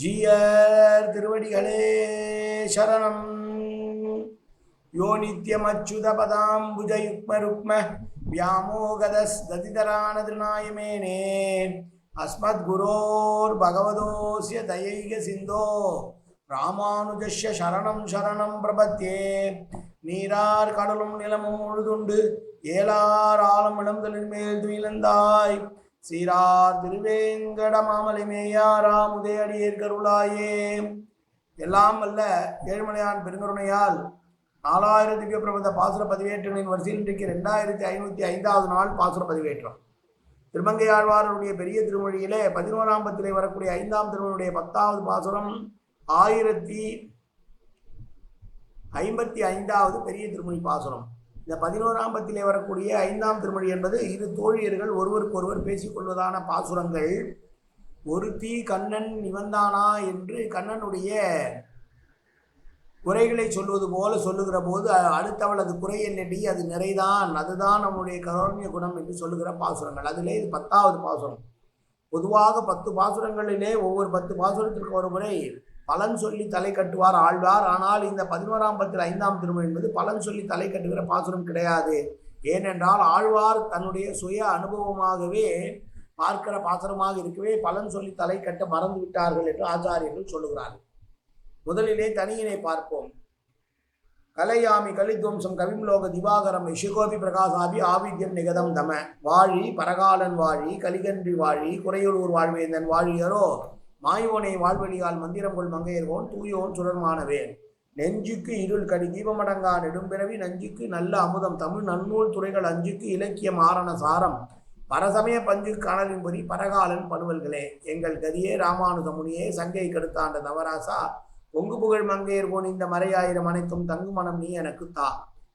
ஜீயர் திருவடிகளே சரணம். யோ நித்யமச்சுத பதாம்புஜயுக்ம ருக்ம வியாமோகதஸ்ததிதரான திருநாயமேனே அஸ்மத் குரோர் பகவதோஸ்ய தயைக சிந்தோ ராமானுஜஸ்ய சரணம் சரணம் பிரபத்தியே நீரார் கடலும் நிலமும் உழுதுண்டு ஏலார் ஆழம் இளந்தலின் மேல் துயிலந்தாய். சீரார் திருவேங்கட மாமலை மேயாராம் உதயடியேர் கருளாயே எல்லாம் வல்ல ஏழுமலையான் பெருங்கருணையால் நாலாயிரம் திவ்ய பிரபந்த பாசுர பதிவேற்றங்களின் வரிசையில் இன்றைக்கு ரெண்டாயிரத்தி ஐநூற்றி ஐந்தாவது நாள் பாசுர பதிவேற்றம். திருமங்கை ஆழ்வாருடைய பெரிய திருமொழியிலே பதினோராம் பத்திலே வரக்கூடிய ஐந்தாம் திருமொழியுடைய பத்தாவது பாசுரம் ஆயிரத்தி ஐம்பத்தி ஐந்தாவது பெரிய திருமொழி பாசுரம். இந்த பதினோராம் பத்திலே வரக்கூடிய ஐந்தாம் திருமொழி என்பது இரு தோழியர்கள் ஒருவருக்கொருவர் பேசிக்கொள்வதான பாசுரங்கள். ஒருத்தி கண்ணன் நிவந்தானா என்று கண்ணனுடைய குறைகளை சொல்வது போல சொல்லுகிற போது அடுத்தவளது குறை என்னடி அது நிறைதான் அதுதான் நம்முடைய கருண்ய குணம் என்று சொல்லுகிற பாசுரங்கள். அதிலே இது பத்தாவது பாசுரம். பொதுவாக பத்து பாசுரங்களிலே ஒவ்வொரு பத்து பாசுரத்திற்கு ஒரு முறை பலன் சொல்லி தலை கட்டுவார் ஆழ்வார். ஆனால் இந்த பதினோராம் பத்தில் ஐந்தாம் திருமணம் என்பது பலன் சொல்லி தலை கட்டுகிற பாசுரம் கிடையாது. ஏனென்றால் ஆழ்வார் தன்னுடைய சுய அனுபவமாகவே பார்க்கிற பாசுரமாக இருக்கவே பலன் சொல்லி தலை கட்ட மறந்து விட்டார்கள் என்று ஆச்சாரியர்கள் சொல்லுகிறார்கள். முதலிலே தனியினை பார்ப்போம். கலையாமி கலித்வம்சம் கவிம்லோக திவாகரம் இஷிகோபி பிரகாசாபி ஆவித்யம் நிகதம் தம. வாழி பரகாலன் வாழி கலிகன்றி வாழி குறையுளூர் வாழ்வேந்தன் வாழியரோ மாயோனை வாழ்வழியால் மந்திரம் கொள் மங்கையர்கோன் தூயோன் சுடர்மானவேன் நெஞ்சுக்கு இருள் கடி தீபமடங்கா நெடும்பிறவி நஞ்சுக்கு நல்ல அமுதம். தமிழ் நன்னூல் துறைகள் அஞ்சுக்கு இலக்கியம் ஆரண சாரம். பரசமய பஞ்சு காணலின் பொறி பரகாலன் பணுவல்களே எங்கள் கதியே ராமானுதமுனியே சங்கை கெடுத்தாண்ட நவராசா பொங்கு புகழ் மங்கையர்கோன் இந்த மறையாயிரம் அனைத்தும் தங்கு மனம் நீ எனக்கு தா.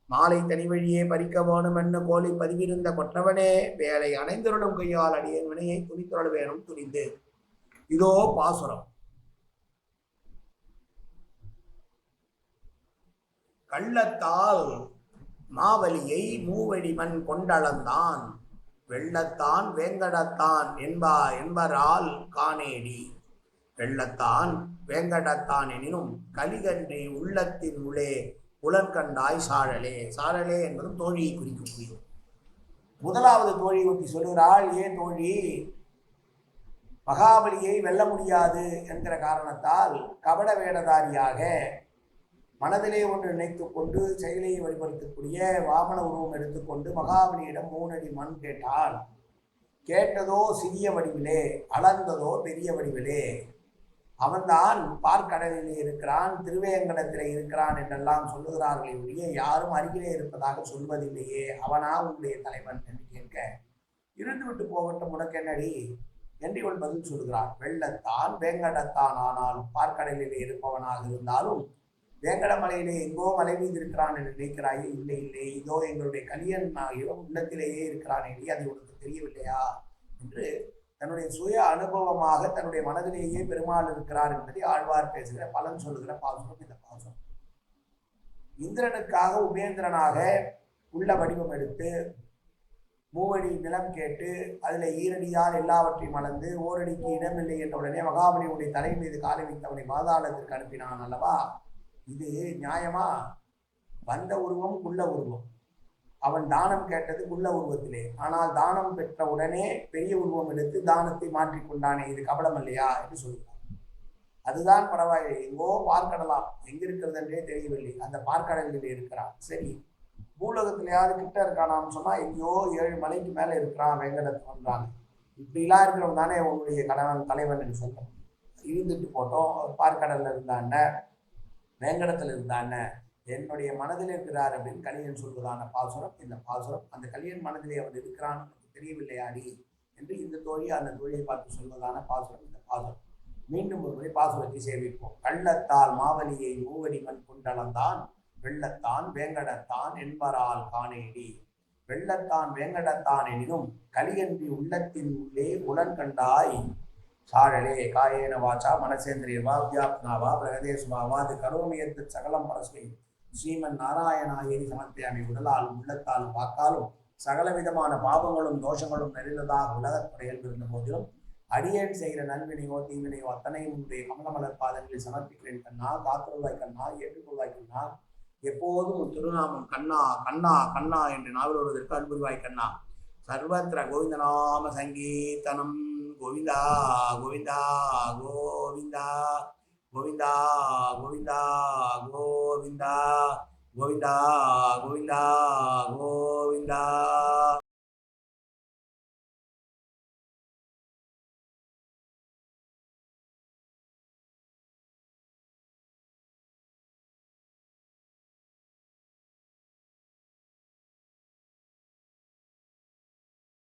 மாலை தனி வழியே பறிக்க வேணும் என்ன கோலை பதிவிருந்த கொற்றவனே. வேலை அணைந்தருளும் கையால் அடியேன் வினையை துணித்தொழ வேணும் துணிந்து. இதோ பாசுரம். கள்ளத்தால் மாவலியை மூவடிமன் கொண்டளந்தான். வெள்ளத்தான் வேங்கடத்தான் என்பா என்பரால் காணேடி. வெள்ளத்தான் வேங்கடத்தான் எனினும் கலிகன்றி உள்ளத்தின் உள்ளே புலன்கண்டாய் சாழலே. சாழலே என்பதும் தோழியை குறிக்கக்கூடியது முதலாவது தோழி ஒட்டி சொல்கிறாள் ஏன் தோழி? மகாபலியை வெல்ல முடியாது என்கிற காரணத்தால் கபட வேடதாரியாக மனதிலே ஒன்று நினைத்து கொண்டு செயலையை வழிபடுத்தக்கூடிய வாமன உருவம் எடுத்துக்கொண்டு மகாபலியிடம் மூணடி மண் கேட்டான். கேட்டதோ சிறிய வடிவிலே அளந்ததோ பெரிய வடிவிலே. அவன்தான் பார்க்கடலிலே இருக்கிறான் திருவேங்கடத்திலே இருக்கிறான் என்றெல்லாம் சொல்லுகிறார்களே ஒழிய யாரும் அருகிலே இருப்பதாக சொல்வதில்லையே. அவனா உங்களுடைய தலைவன் என்று கேட்க இருந்துவிட்டு போகட்டும் உனக்கு என்னடி? என்று இவள் பதில் சொல்கிறான். வெள்ளத்தான் வேங்கடத்தான் ஆனாலும் பார்க்கடலிலே இருப்பவனாக இருந்தாலும் வேங்கடமலையிலே எங்கோ மலை மீது இருக்கிறான் என்று நினைக்கிறாயே இல்லை இல்லை இதோ எங்களுடைய கலியன் ஆகியோர் உள்ளத்திலேயே இருக்கிறான் என்று அது உனக்கு தெரியவில்லையா? என்று தன்னுடைய சுய அனுபவமாக தன்னுடைய மனதிலேயே பெருமாள் இருக்கிறார் என்பதை ஆழ்வார் பேசுகிற பலன் சொல்லுகிற பாசனம் இந்த பாசம் இந்திரனுக்காக உபேந்திரனாக உள்ள வடிவம் எடுத்து மூவடி நிலம் கேட்டு அதில் ஈரடியால் எல்லாவற்றையும் அளந்து ஓரடிக்கு இடமில்லை என்ற உடனே மகாபலியுடைய தலை மீது காலை வைத்தவனை பாதாளத்திற்கு அனுப்பினான் அல்லவா? இது நியாயமா? வந்த உருவம் குள்ள உருவம். அவன் தானம் கேட்டது குள்ள உருவத்திலே. ஆனால் தானம் பெற்ற உடனே பெரிய உருவம் எடுத்து தானத்தை மாற்றிக்கொண்டானே இது கபடம் இல்லையா என்று சொல்கிறான் அதுதான் பரவாயில்லை. எங்கோ பார்க்கடலாம். எங்க என்றே தெரியவில்லை. அந்த பார்க்கடலில் இருக்கிறான். சரி. பூலோகத்திலேயாவது கிட்ட இருக்கானான்னு சொன்னால் எங்கேயோ ஏழு மலைக்கு மேலே இருக்கிறான் வெங்கடத்தான் இப்படிலாம் இருக்கிறவங்க தானே உங்களுடைய கணவன் தலைவன் என்று சொல்றோம். இருந்துட்டு போட்டோம் பார்க்கடலில் இருந்தான வேங்கடத்தில் இருந்தான என்னுடைய மனதில் இருக்கிறார் அப்படின்னு கலியன் சொல்வதான பாசுரம் இந்த பாசுரம் அந்த கலியன் மனதிலே அவன் இருக்கிறான் உனக்கு தெரியவில்லையாடி என்று இந்த தோழி அந்த தோழியை பார்த்து சொல்வதான பாசுரம் இந்த பாசுரம் மீண்டும் ஒரு முறை பாசுரத்தை சேவிப்போம். கள்ளத்தால் மாவலியை மூவடி மண் குண்டலந்தான் வெள்ளத்தான் வேங்கடத்தான் என்பரால் காணேடி. வெள்ளத்தான் வேங்கடத்தான் எனினும் கலியன்றி உள்ளத்தின் உள்ளே உலன்கண்டாய் சாழலே காயேன வாச்சா மனசேந்திரியவா வா பிரகதேசுவாவா வா கரோமியத்து சகலம் பரஸ்மை. ஸ்ரீமன் நாராயணாயேரி சமர்ப்பியாமி உடலால் உள்ளத்தால் பார்த்தாலும் சகலவிதமான பாவங்களும் தோஷங்களும் நிறைந்ததாக உலகத்துறையில் இருந்த போதிலும் அடியேன் செய்கிற நல்வினையோ தீவினையோ அத்தனையும் உன்னுடைய கமலமலர் பாதங்களில் சமர்ப்பிக்கிறேன் கண்ணா காத்துருவாய் கண்ணா ஏற்றுக்கொள்வாய் கண்ணா. எப்போதும் திருநாமம் கண்ணா கண்ணா கண்ணா என்று நாவல் வருவதற்கு அன்புரிவாய் கண்ணா. சர்வத்திர கோவிந்தநாம சங்கீர்த்தனம். கோவிந்தா கோவிந்தா கோவிந்தா கோவிந்தா கோவிந்தா கோவிந்தா கோவிந்தா கோவிந்தா கோ